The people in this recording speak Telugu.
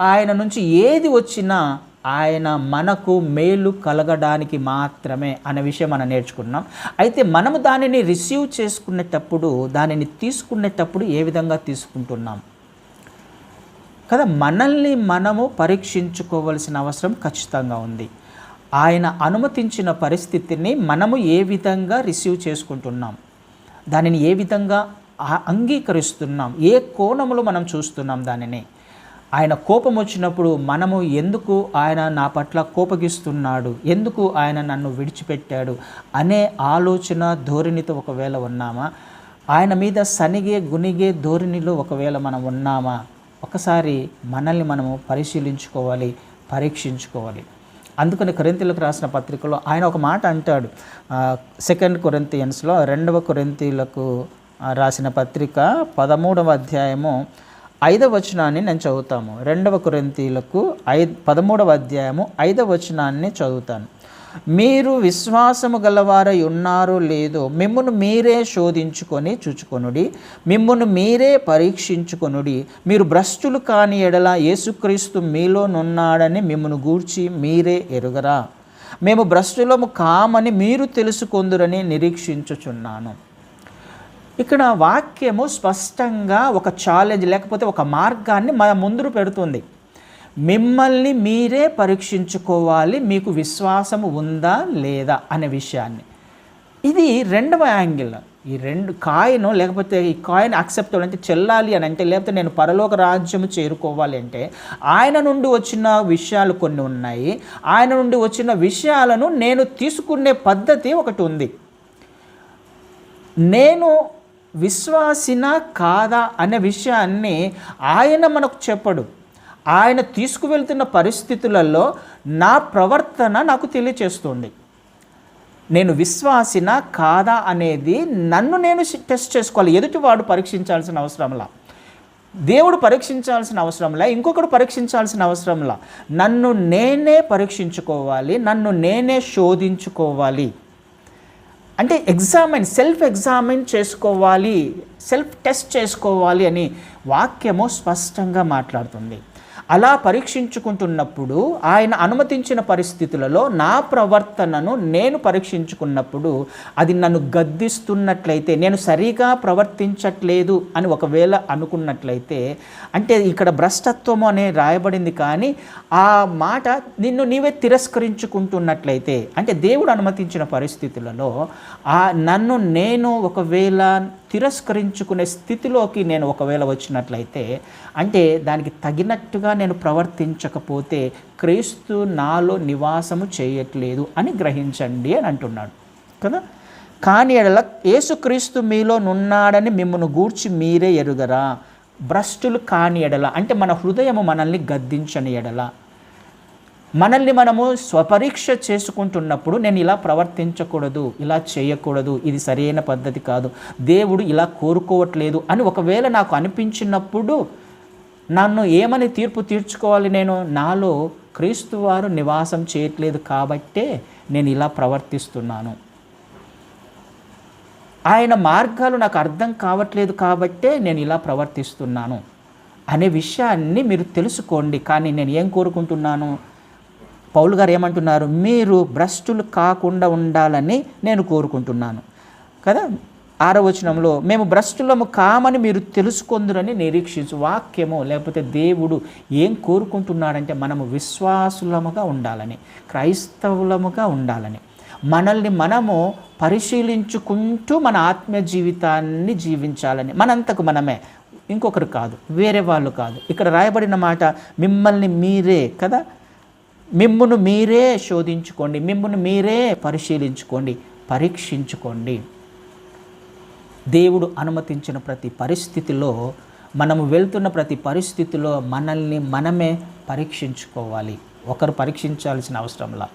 ఆయన నుంచి ఏది వచ్చినా ఆయన మనకు మేలు కలగడానికి మాత్రమే అనే విషయం మనం నేర్చుకున్నాం అయితే మనము దానిని రిసీవ్ చేసుకునేటప్పుడు దానిని తీసుకునేటప్పుడు ఏ విధంగా తీసుకుంటున్నాం? కదా మనల్ని మనము పరీక్షించుకోవలసిన అవసరం ఖచ్చితంగా ఉంది. ఆయన అనుమతించిన పరిస్థితిని మనము ఏ విధంగా రిసీవ్ చేసుకుంటున్నాం? దానిని ఏ విధంగా అంగీకరిస్తున్నాం? ఏ కోణంలో మనం చూస్తున్నాం దానిని? ఆయన కోపం వచ్చినప్పుడు మనము ఎందుకు ఆయన నా పట్ల కోపగిస్తున్నాడు? ఎందుకు ఆయన నన్ను విడిచిపెట్టాడు? అనే ఆలోచన ధోరణితో ఒకవేళ ఉన్నామా? ఆయన మీద సనిగే గునిగే ధోరణిలో ఒకవేళ మనం ఉన్నామా? ఒకసారి మనల్ని మనము పరిశీలించుకోవాలి పరీక్షించుకోవాలి. అందుకని కొరింతీలకు రాసిన పత్రికలో ఆయన ఒక మాట అంటాడు. సెకండ్ కొరింతియన్స్లో రెండవ కొరింతీలకు రాసిన పత్రిక పదమూడవ అధ్యాయము ఐదవ వచనాన్ని నేను చదువుతాము. రెండవ కొరింతీలకు ఐ పదమూడవ అధ్యాయము ఐదవ వచనాన్ని చదువుతాను. మీరు విశ్వాసము గలవారై ఉన్నారో లేదో మిమ్మను మీరే శోధించుకొని చూచుకొనుడి. మిమ్మను మీరే పరీక్షించుకొనుడి. మీరు భ్రష్టులు కాని ఎడల యేసుక్రీస్తు మీలోనున్నాడని మిమ్మను గూర్చి మీరే ఎరుగరా. మేము భ్రష్టులము కామని మీరు తెలుసుకొందురని నిరీక్షించుచున్నాను. ఇక్కడ వాక్యము స్పష్టంగా ఒక ఛాలెంజ్ లేకపోతే ఒక మార్గాన్ని మన ముందు పెడుతుంది. మిమ్మల్ని మీరే పరీక్షించుకోవాలి మీకు విశ్వాసం ఉందా లేదా అనే విషయాన్ని. ఇది రెండవ యాంగిల్. ఈ రెండు కాయిన్ లేకపోతే ఈ కాయిన్ అక్సెప్ట్ అంటే చెల్లాలి అని అంటే లేకపోతే నేను పరలోక రాజ్యము చేరుకోవాలి అంటే ఆయన నుండి వచ్చిన విషయాలు కొన్ని ఉన్నాయి. ఆయన నుండి వచ్చిన విషయాలను నేను తీసుకునే పద్ధతి ఒకటి ఉంది. నేను విశ్వాసిన కాదా అనే విషయాన్ని ఆయన మనకు చెప్పడు. ఆయన తీసుకువెళ్తున్న పరిస్థితులలో నా ప్రవర్తన నాకు తెలియచేస్తుంది. నేను విశ్వాసిన కాదా అనేది నన్ను నేను టెస్ట్ చేసుకోవాలి. ఎదుటివాడు పరీక్షించాల్సిన అవసరంలా. దేవుడు పరీక్షించాల్సిన అవసరంలా. ఇంకొకడు పరీక్షించాల్సిన అవసరంలా. నన్ను నేనే పరీక్షించుకోవాలి. నన్ను నేనే శోధించుకోవాలి. అంటే ఎగ్జామిన్ సెల్ఫ్ ఎగ్జామిన్ చేసుకోవాలి సెల్ఫ్ టెస్ట్ చేసుకోవాలి అని వాక్యము స్పష్టంగా మాట్లాడుతుంది. అలా పరీక్షించుకుంటున్నప్పుడు ఆయన అనుమతించిన పరిస్థితులలో నా ప్రవర్తనను నేను పరీక్షించుకున్నప్పుడు అది నన్ను గద్దిస్తున్నట్లయితే నేను సరిగా ప్రవర్తించట్లేదు అని ఒకవేళ అనుకున్నట్లయితే అంటే ఇక్కడ భ్రష్టత్వం అనే రాయబడింది కానీ ఆ మాట నిన్ను నీవే తిరస్కరించుకుంటున్నట్లయితే అంటే దేవుడు అనుమతించిన పరిస్థితులలో ఆ నన్ను నేను ఒకవేళ తిరస్కరించుకునే స్థితిలోకి నేను ఒకవేళ వచ్చినట్లయితే అంటే దానికి తగినట్టుగా నేను ప్రవర్తించకపోతే క్రీస్తు నాలో నివాసము చేయట్లేదు అని గ్రహించండి అని అంటున్నాడు. కదా? కానీ ఎడల యేసుక్రీస్తు మీలో నున్నాడని మిమ్మల్ని గూర్చి మీరే ఎరుగరా? భ్రష్టులు కాని ఎడల అంటే మన హృదయము మనల్ని గద్దించని ఎడల. మనల్ని మనము స్వపరీక్ష చేసుకుంటున్నప్పుడు నేను ఇలా ప్రవర్తించకూడదు ఇలా చేయకూడదు ఇది సరైన పద్ధతి కాదు దేవుడు ఇలా కోరుకోవట్లేదు అని ఒకవేళ నాకు అనిపించినప్పుడు నన్ను ఏమని తీర్పు తీర్చుకోవాలి నేను? నాలో క్రీస్తు వారు నివాసం చేయట్లేదు కాబట్టే నేను ఇలా ప్రవర్తిస్తున్నాను. ఆయన మార్గాలు నాకు అర్థం కావట్లేదు కాబట్టే నేను ఇలా ప్రవర్తిస్తున్నాను. అనే విషయాన్ని మీరు తెలుసుకోండి. కానీ నేను ఏం కోరుకుంటున్నాను? పౌలు గారు ఏమంటున్నారు? మీరు భ్రష్టులు కాకుండా ఉండాలని నేను కోరుకుంటున్నాను. కదా? ఆరో వచనంలో మేము భ్రష్టులము కామని మీరు తెలుసుకొందురని నిరీక్షించు వాక్యము లేకపోతే దేవుడు ఏం కోరుకుంటున్నాడంటే మనము విశ్వాసులముగా ఉండాలని క్రైస్తవులముగా ఉండాలని. మనల్ని మనము పరిశీలించుకుంటూ మన ఆత్మీయ జీవితాన్ని జీవించాలని. మనంతకు మనమే. ఇంకొకరు కాదు. వేరే వాళ్ళు కాదు. ఇక్కడ రాయబడిన మాట మిమ్మల్ని మీరే. కదా? మిమ్మును మీరే శోధించుకోండి మిమ్మును మీరే పరిశీలించుకోండి పరీక్షించుకోండి. దేవుడు అనుమతించిన ప్రతి పరిస్థితిలో మనము వెళ్తున్న ప్రతి పరిస్థితిలో మనల్ని మనమే పరీక్షించుకోవాలి. ఒకరు పరీక్షించాల్సిన అవసరంలా.